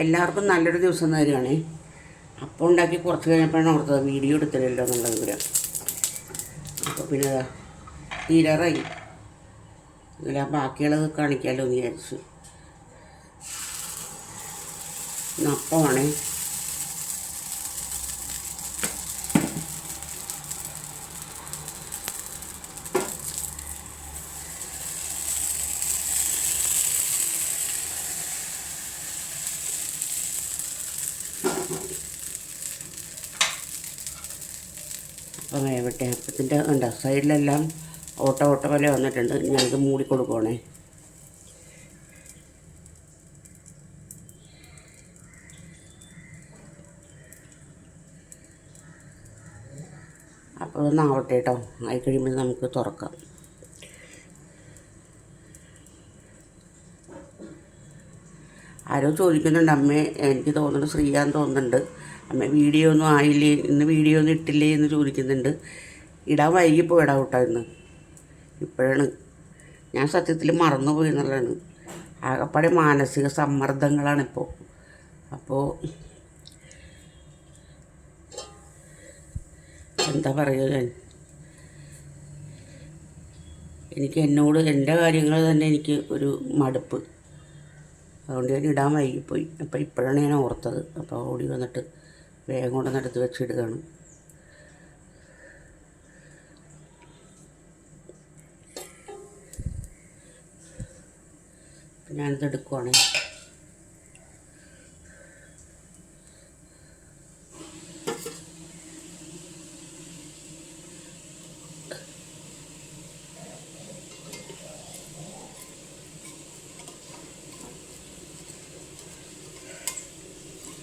എല്ലാവർക്കും നല്ലൊരു ദിവസം തരുവാണേ അപ്പം ഉണ്ടാക്കി കുറച്ച് കഴിഞ്ഞപ്പോഴാണ് ഓർത്തത് വീഡിയോ എടുത്തില്ലല്ലോ എന്നുള്ളത് വിവരം. അപ്പോൾ പിന്നെ തീരാറായി. ഇല്ല ബാക്കിയുള്ളത് കാണിക്കാമല്ലോ എന്ന് വിചാരിച്ചു. അപ്പമാണേ. അപ്പം വേവട്ടെ അപ്പത്തിന്റെ ഉണ്ട്? സൈഡിലെല്ലാം ഓട്ട ഓട്ട പോലെ വന്നിട്ടുണ്ട്. ഞാനിത് മൂടി കൊടുക്കുവാണേ അപ്പോൾ ഒന്ന് ആവട്ടെ കേട്ടോ ആയി കഴിയുമ്പോൾ നമുക്ക് തുറക്കാം. ആരോ ചോദിക്കുന്നുണ്ട് അമ്മേ എനിക്ക് തോന്നുന്നുണ്ട് ശ്രീയാന്ന് തോന്നുന്നുണ്ട്. അമ്മ വീഡിയോ ഒന്നും ആയില്ലേ? ഇന്ന് വീഡിയോ ഒന്നും ഇട്ടില്ലേ എന്ന് ചോദിക്കുന്നുണ്ട്. ഇടാൻ വൈകിപ്പോൾ ഇടാം കേട്ടോ ഇന്ന്. ഇപ്പോഴാണ്. ഞാൻ സത്യത്തിൽ മറന്നുപോയി എന്നുള്ളതാണ്. ആകപ്പാടെ മാനസിക സമ്മർദ്ദങ്ങളാണിപ്പോൾ അപ്പോൾ എന്താ പറയുക ഞാൻ? എനിക്ക് എന്നോട് എന്റെ കാര്യങ്ങൾ തന്നെ എനിക്ക് ഒരു മടുപ്പ്. അതുകൊണ്ട് ഞാൻ ഇടാൻ വൈകിപ്പോയി. അപ്പോൾ ഇപ്പോഴാണ് ഞാൻ ഓർത്തത്. അപ്പോൾ ഓടി വന്നിട്ട് വേഗം കൊണ്ടുവന്ന് എടുത്ത് വെച്ചിടുകയാണ്. ഞാനിത് എടുക്കുവാണേ.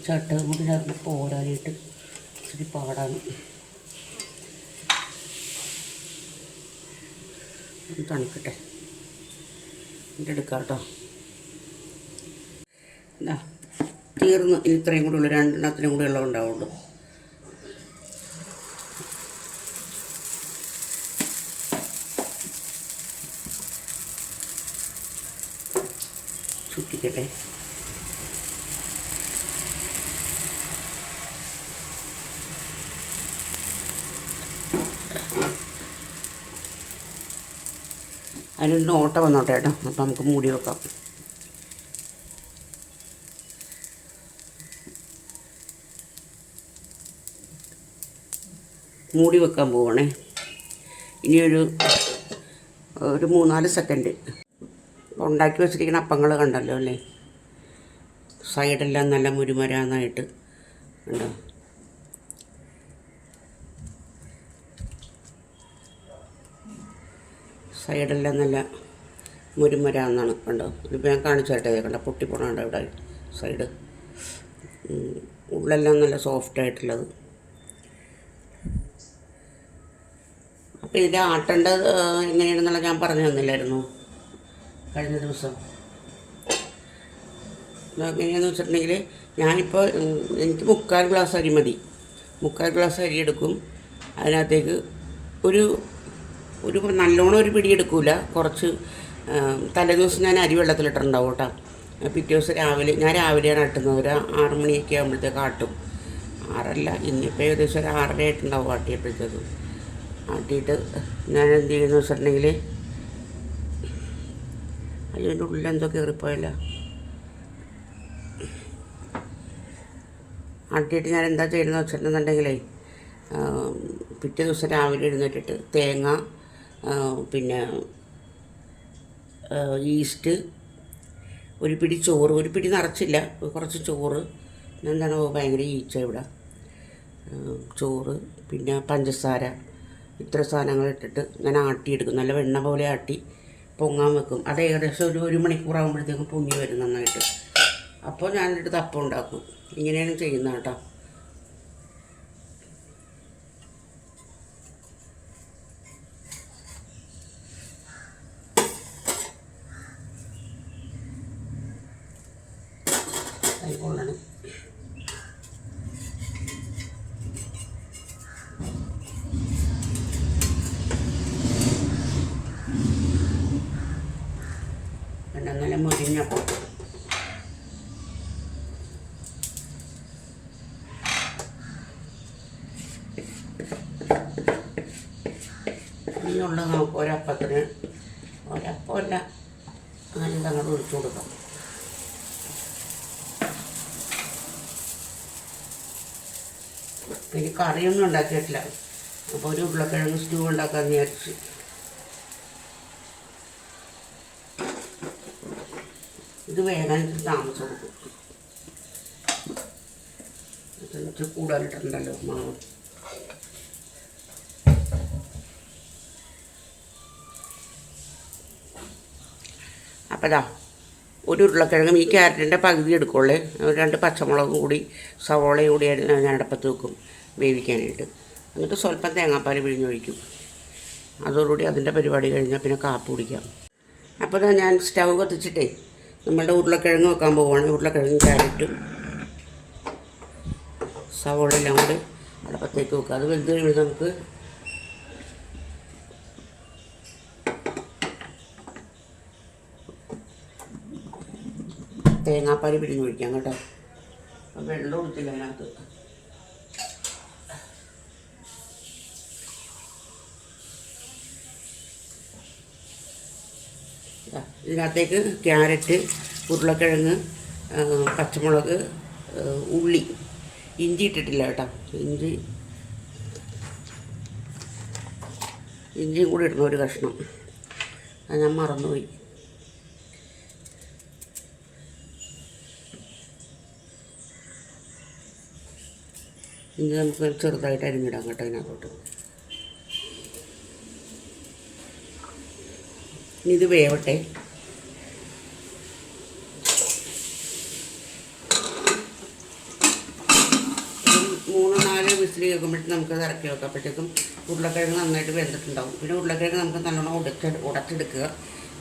ചട്ടകം കൊണ്ട് ചേർന്ന് പോരാനായിട്ട് ഇച്ചിരി പാടാണ്. തണുക്കട്ടെ. എന്നിട്ട് എടുക്കാം കേട്ടോ. തീർന്ന് ഇത്രയും കൂടി ഉള്ളു. രണ്ടെണ്ണത്തിനും കൂടി ഉള്ളത് ഉണ്ടാവുള്ളൂ. ചുറ്റിക്കട്ടെ അതിനൊരു ഓട്ട വന്നോട്ടെ കേട്ടോ. അപ്പം നമുക്ക് മൂടി വെക്കാം. മൂടി വെക്കാൻ പോവണേ. ഇനിയൊരു ഒരു മൂന്നാൽ സെക്കൻഡ് ഉണ്ടാക്കി വെച്ചിരിക്കുന്ന അപ്പങ്ങൾ കണ്ടല്ലോ അല്ലേ? സൈഡെല്ലാം നല്ല മുരുമരാന്നായിട്ട്. ഉണ്ടോ സൈഡെല്ലാം നല്ല മുരുമരാന്നാണ് കണ്ടോ ഇതിപ്പോൾ ഞാൻ കാണിച്ചു തരട്ടെ കണ്ട? പൊട്ടിപ്പോണുണ്ട് ഇവിടെ സൈഡ്. ഉള്ളെല്ലാം നല്ല സോഫ്റ്റ് ആയിട്ടുള്ളത്. അപ്പോൾ ഇതിന്റെ ആട്ടേണ്ടത് എങ്ങനെയാണെന്നുള്ള ഞാൻ പറഞ്ഞു തന്നില്ലായിരുന്നു കഴിഞ്ഞ ദിവസം. എങ്ങനെയാണെന്ന് വെച്ചിട്ടുണ്ടെങ്കിൽ ഞാനിപ്പോൾ എനിക്ക് മുക്കാൽ ഗ്ലാസ് അരി മതി. മുക്കാൽ ഗ്ലാസ് അരി എടുക്കും. അതിനകത്തേക്ക് ഒരു ഒരു നല്ലോണം ഒരു പിടിയെടുക്കൂല കുറച്ച് തലേദിവസം ഞാൻ അരി വെള്ളത്തിലിട്ടുണ്ടാവും കേട്ടോ. പിറ്റേ ദിവസം രാവിലെ ഞാൻ രാവിലെയാണ് ആട്ടുന്നത്. ഒരു ആറ് മണിയൊക്കെ ആകുമ്പോഴത്തേക്ക് ആട്ടും. ആറല്ല ഇന്നിപ്പോൾ ഏകദേശം ഒരു ആറര ആയിട്ടുണ്ടാവും ആട്ടിയപ്പോഴത്തേക്ക്. ആട്ടിയിട്ട് ഞാൻ എന്ത് ചെയ്യുന്നു വെച്ചിട്ടുണ്ടെങ്കിൽ അതിന്റെ ഉള്ളിൽ എന്തോ കയറിപ്പോയല്ല. ആട്ടിയിട്ട് ഞാൻ എന്താ ചെയ്യുന്നത് വെച്ചിട്ടുണ്ടെന്നുണ്ടെങ്കിലേ പിറ്റേ ദിവസം രാവിലെ എഴുന്നേറ്റിട്ട് തേങ്ങ പിന്നെ ഈസ്റ്റ് ഒരു പിടി ചോറ് ഒരു പിടി നിറച്ചില്ല കുറച്ച് ചോറ്. എന്താണ് ഭയങ്കര ഈച്ച ഇവിടെ. ചോറ് പിന്നെ പഞ്ചസാര ഇത്ര സാധനങ്ങൾ ഇട്ടിട്ട് ഞാൻ ആട്ടിയെടുക്കും. നല്ല വെണ്ണ പോലെ ആട്ടി പൊങ്ങാൻ വെക്കും. അത് ഏകദേശം ഒരു ഒരു മണിക്കൂറാകുമ്പോഴത്തേക്കും പൊങ്ങി വരും നന്നായിട്ട്. അപ്പോൾ ഞാനെടുത്ത് അപ്പം ഉണ്ടാക്കും ഇങ്ങനെയാണ് ചെയ്യുന്നത് കേട്ടോ കൈകൊള്ളണം പിന്നെ നല്ല മുരിഞ്ഞപ്പം ഇനിയുള്ള നമുക്ക് ഒരപ്പത്തിന് ഒരപ്പമല്ല അങ്ങനെ അങ്ങോട്ട് ഒഴിച്ചു കൊടുക്കാം. പിന്നെ കറിയൊന്നും ഉണ്ടാക്കിയിട്ടില്ല. അപ്പോൾ ഒരു ഉരുളക്കിഴങ്ങ് സ്റ്റൂ ഉണ്ടാക്കാമെന്ന് വിചാരിച്ച്. ഇത് വേഗം താമസം കൊടുക്കും. ഇച്ചിരി കൂടുതലിട്ടുണ്ടല്ലോ മാവ്. അപ്പോൾ ഇതാ ഒരു ഉരുളക്കിഴങ്ങും ഈ ക്യാരറ്റിന്റെ പകുതി എടുക്കുള്ളേ. രണ്ട് പച്ചമുളകും കൂടി സവോളയും കൂടി ഞാൻ അടുപ്പത്ത് വെക്കും വേവിക്കാനായിട്ട്. എന്നിട്ട് സ്വല്പം തേങ്ങാപ്പാൽ പിഴിഞ്ഞൊഴിക്കും. അതോടുകൂടി അതിന്റെ പരിപാടി കഴിഞ്ഞാൽ പിന്നെ കാപ്പ് കുടിക്കാം. അപ്പോൾ ഞാൻ സ്റ്റവ് കത്തിച്ചിട്ടേ നമ്മളുടെ ഉരുളക്കിഴങ്ങ് വെക്കാൻ പോവുകയാണ് ഉരുളക്കിഴങ്ങും ക്യാരറ്റും സവോള എല്ലാം കൂടി അടപ്പത്തേക്ക് വെക്കുക. അത് വെന്ത് കഴിയുമ്പോൾ നമുക്ക് തേങ്ങാപ്പാൽ പിഴിഞ്ഞ് ഒഴിക്കാം കേട്ടോ. അപ്പം വെള്ളം ഒഴിച്ചില്ല അതിനകത്ത്. ഇതാ, ഇതിനകത്തേക്ക് ക്യാരറ്റ് ഉരുളക്കിഴങ്ങ് പച്ചമുളക് ഉള്ളി ഇഞ്ചി ഇട്ടിട്ടില്ല കേട്ടോ. ഇഞ്ചി ഇഞ്ചിയും കൂടി ഇടണം ഒരു കഷ്ണം. അത് ഞാൻ മറന്നുപോയി. ഇനി നമുക്ക് ചെറുതായിട്ട് അരിഞ്ഞിടാം കേട്ടോ അതിനകത്തോട്ട്. ഇനി ഇത് വേവട്ടെ. മൂന്ന് നാല് വിസിൽ കേൾക്കുമ്പോഴത്തേക്കും നമുക്ക് ഇറക്കി വെക്കാം അപ്പോഴത്തേക്കും ഉരുളക്കിഴങ്ങ് നന്നായിട്ട് വെന്തിട്ടുണ്ടാവും. പിന്നെ ഉരുളക്കിഴങ്ങ് നമുക്ക് നല്ലോണം ഉടച്ച് ഉടച്ചെടുക്കുക.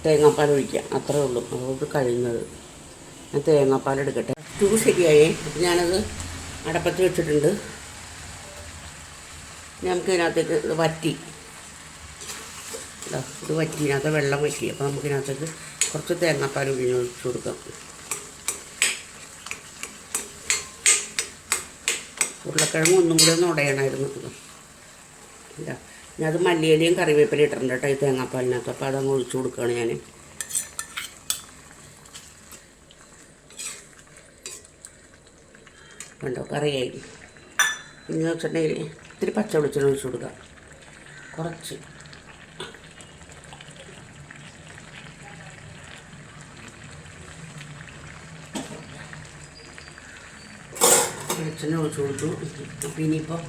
തേങ്ങാപ്പാൽ ഒഴിക്കുക. അത്രേ ഉള്ളൂ. അതുകൊണ്ട് കഴിയുന്നത്. ഞാൻ തേങ്ങാപ്പാൽ എടുക്കട്ടെ. സ്റ്റൂ ശരിയായേ. ഞാനത് അടപ്പത്ത് വെച്ചിട്ടുണ്ട്. നമുക്ക് ഇതിനകത്തേക്ക് ഇത് വറ്റി. ഇതാ, വറ്റി. ഇതിനകത്ത് വെള്ളം വറ്റി അപ്പോൾ നമുക്ക് ഇതിനകത്തേക്ക് കുറച്ച് തേങ്ങാപ്പാൽ ഒഴിച്ച് കൊടുക്കാം. ഉരുളക്കിഴങ്ങ് ഒന്നും കൂടി ഒന്ന് ഉടയണമായിരുന്നു. ഇതാ ഞാൻ അത് മല്ലിയിലയും കറിവേപ്പിലയും ഇട്ടിട്ടുണ്ട് കേട്ടോ ഈ തേങ്ങാപ്പാലിനകത്ത്. അപ്പോൾ അതങ്ങ് ഒഴിച്ചു കൊടുക്കുകയാണ് ഞാൻ കണ്ടോ കറിയായി. പിന്നെ വെച്ചിട്ടുണ്ടെങ്കിൽ ഇത്തിരി പച്ച വെളിച്ചെണ്ണ ഒഴിച്ച് കൊടുക്കാം. കുറച്ച്. വെളിച്ചെണ്ണ ഒഴിച്ച് കൊടുത്തു. അപ്പം ഇനിയിപ്പോൾ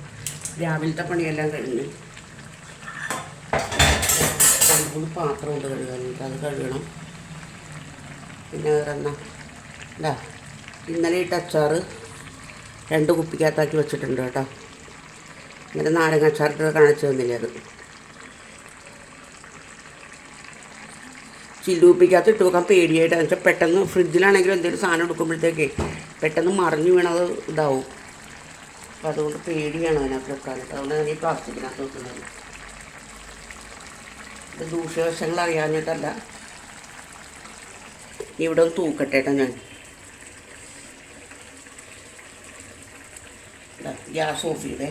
രാവിലത്തെ പണിയെല്ലാം കഴിഞ്ഞു. മൂന്ന് പാത്രമുണ്ട് കഴുകാനുണ്ട് അത് കഴുകണം. പിന്നെ വേറെ എന്നാ ഇതാ. ഇന്നലെ ഇട്ട അച്ചാറ് രണ്ട് കുപ്പിക്കകത്താക്കി വെച്ചിട്ടുണ്ട് കേട്ടോ. ഇന്നലെ നാരങ്ങ അച്ചാറിട്ട് കാണിച്ചു തന്നില്ലേ അത്? ചില്ലുപ്പിക്കകത്ത് ഇട്ട് വെക്കാൻ പേടിയായിട്ടാണ് വെച്ചാൽ പെട്ടെന്ന് ഫ്രിഡ്ജിലാണെങ്കിലും എന്തെങ്കിലും സാധനം എടുക്കുമ്പോഴത്തേക്കേ പെട്ടെന്ന് മറിഞ്ഞു വീണത് ഇതാവും. അപ്പം അതുകൊണ്ട് പേടിയാണ് അതിനകത്ത് വെക്കാനായിട്ട് അതുകൊണ്ട് ഞാൻ ഈ പ്ലാസ്റ്റിക്കിനകത്ത് വെക്കുന്നത്. ഇത് ദൂഷ്യവശങ്ങൾ അറിയാഞ്ഞിട്ടല്ല. ഇവിടെ ഒന്ന് തൂക്കട്ടേട്ടോ ഞാൻ. ഗ്യാസ് ഓഫ് ചെയ്തേ.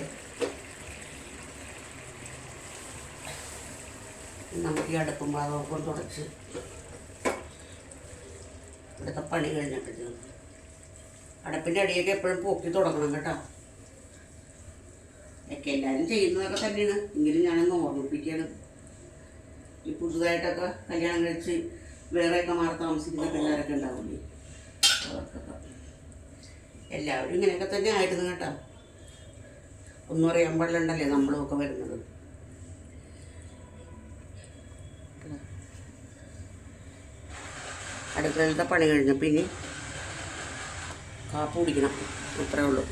നമുക്ക് ഈ അടുപ്പും ഭാഗമൊക്കെ തുടച്ച് ഇവിടുത്തെ പണി കഴിഞ്ഞിട്ട് അടുപ്പിന്റെ അടിയൊക്കെ എപ്പോഴും പൊക്കി തുടങ്ങണം കേട്ടോ. ഒക്കെ എല്ലാവരും ചെയ്യുന്നതൊക്കെ തന്നെയാണ്. എങ്കിലും ഞാനൊന്ന് ഓർമ്മിപ്പിക്കുകയാണ്. ഈ പുതുതായിട്ടൊക്കെ കല്യാണം കഴിച്ച് വേറെയൊക്കെ മാറി താമസിക്കുന്ന പിള്ളേരൊക്കെ ഉണ്ടാവില്ലേ? അവർക്കൊക്കെ. എല്ലാവരും ഇങ്ങനെയൊക്കെ തന്നെ ആയിരുന്നു കേട്ടോ. ഒന്നും അറിയാൻ പാടില്ലല്ലേ നമ്മളും ഒക്കെ വരുന്നത്? അടുക്കളയിലത്തെ പണി കഴിഞ്ഞപ്പോൾ ഇനി കാപ്പ് കുടിക്കണം. അത്രേ ഉള്ളൂ.